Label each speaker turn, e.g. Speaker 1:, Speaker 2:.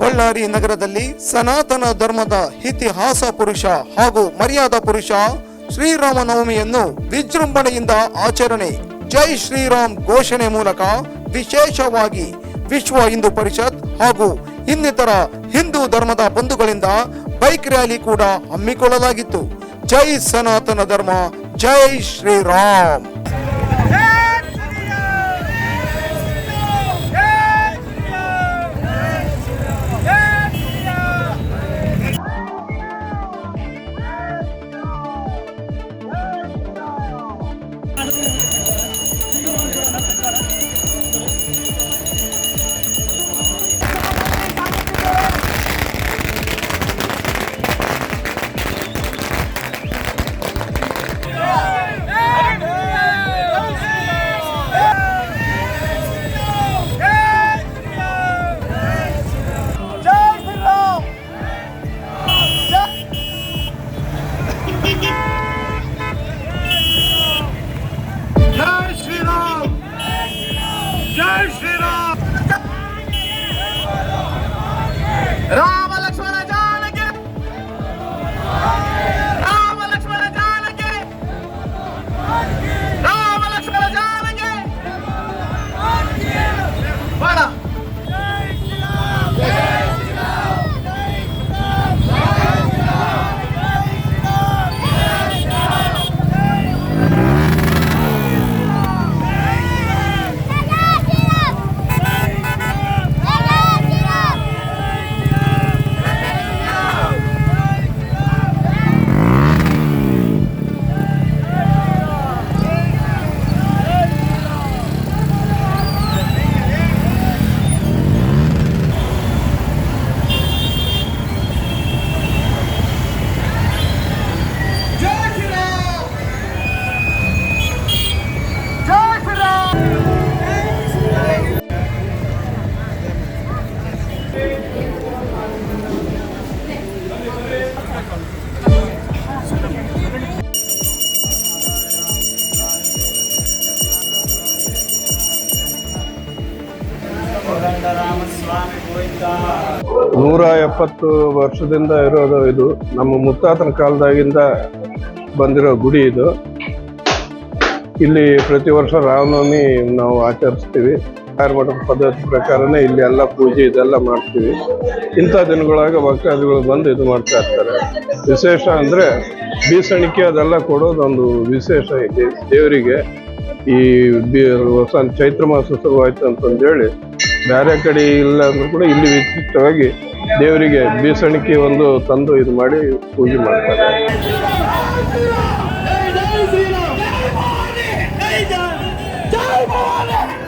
Speaker 1: ಬಳ್ಳಾರಿ ನಗರದಲ್ಲಿ ಸನಾತನ ಧರ್ಮದ ಇತಿಹಾಸ ಪುರುಷ ಹಾಗೂ ಮರ್ಯಾದಾ ಪುರುಷ ಶ್ರೀರಾಮನವಮಿಯನ್ನು ವಿಜೃಂಭಣೆಯಿಂದ ಆಚರಣೆ ಜೈ ಶ್ರೀರಾಮ್ ಘೋಷಣೆ ಮೂಲಕ ವಿಶೇಷವಾಗಿ ವಿಶ್ವ ಹಿಂದೂ ಪರಿಷತ್ ಹಾಗೂ ಇನ್ನಿತರ ಹಿಂದೂ ಧರ್ಮದ ಬಂಧುಗಳಿಂದ ಬೈಕ್ ರ್ಯಾಲಿ ಕೂಡ ಹಮ್ಮಿಕೊಳ್ಳಲಾಗಿತ್ತು. ಜೈ ಸನಾತನ ಧರ್ಮ, ಜೈ ಶ್ರೀರಾಮ್.
Speaker 2: Yeah. রাম
Speaker 3: ನೂರ ಎಪ್ಪತ್ತು ವರ್ಷದಿಂದ ಇರೋದು ಇದು. ನಮ್ಮ ಮುತ್ತಾತನ ಕಾಲದಾಗಿಂದ ಬಂದಿರೋ ಗುಡಿ ಇದು. ಇಲ್ಲಿ ಪ್ರತಿ ವರ್ಷ ರಾಮನವಮಿ ನಾವು ಆಚರಿಸ್ತೀವಿ. ಮಠದ ಪದ್ಧತಿ ಪ್ರಕಾರನೇ ಇಲ್ಲಿ ಎಲ್ಲ ಪೂಜೆ ಇದೆಲ್ಲ ಮಾಡ್ತೀವಿ. ಇಂಥ ದಿನಗಳಾಗ ಭಕ್ತಾದಿಗಳು ಬಂದು ಇದು ಮಾಡ್ತಾ ಇರ್ತಾರೆ. ವಿಶೇಷ ಅಂದರೆ ಬೀಸಣಿಕೆ ಅದೆಲ್ಲ ಕೊಡೋದೊಂದು ವಿಶೇಷ ಇದೆ ದೇವರಿಗೆ. ಈ ಬಿ ಚೈತ್ರ ಮಾಸ ಶುರುವಾಯ್ತು ಅಂತಂದೇಳಿ ಬೇರೆ ಕಡೆ ಇಲ್ಲ ಅಂದ್ರೂ ಕೂಡ ಇಲ್ಲಿ ವಿಶಿಷ್ಟವಾಗಿ ದೇವರಿಗೆ ಬೀಸಣಿಕೆ ಒಂದು ತಂದು ಇದು ಮಾಡಿ ಪೂಜೆ ಮಾಡ್ತಾರೆ.
Speaker 2: ಆಟೋ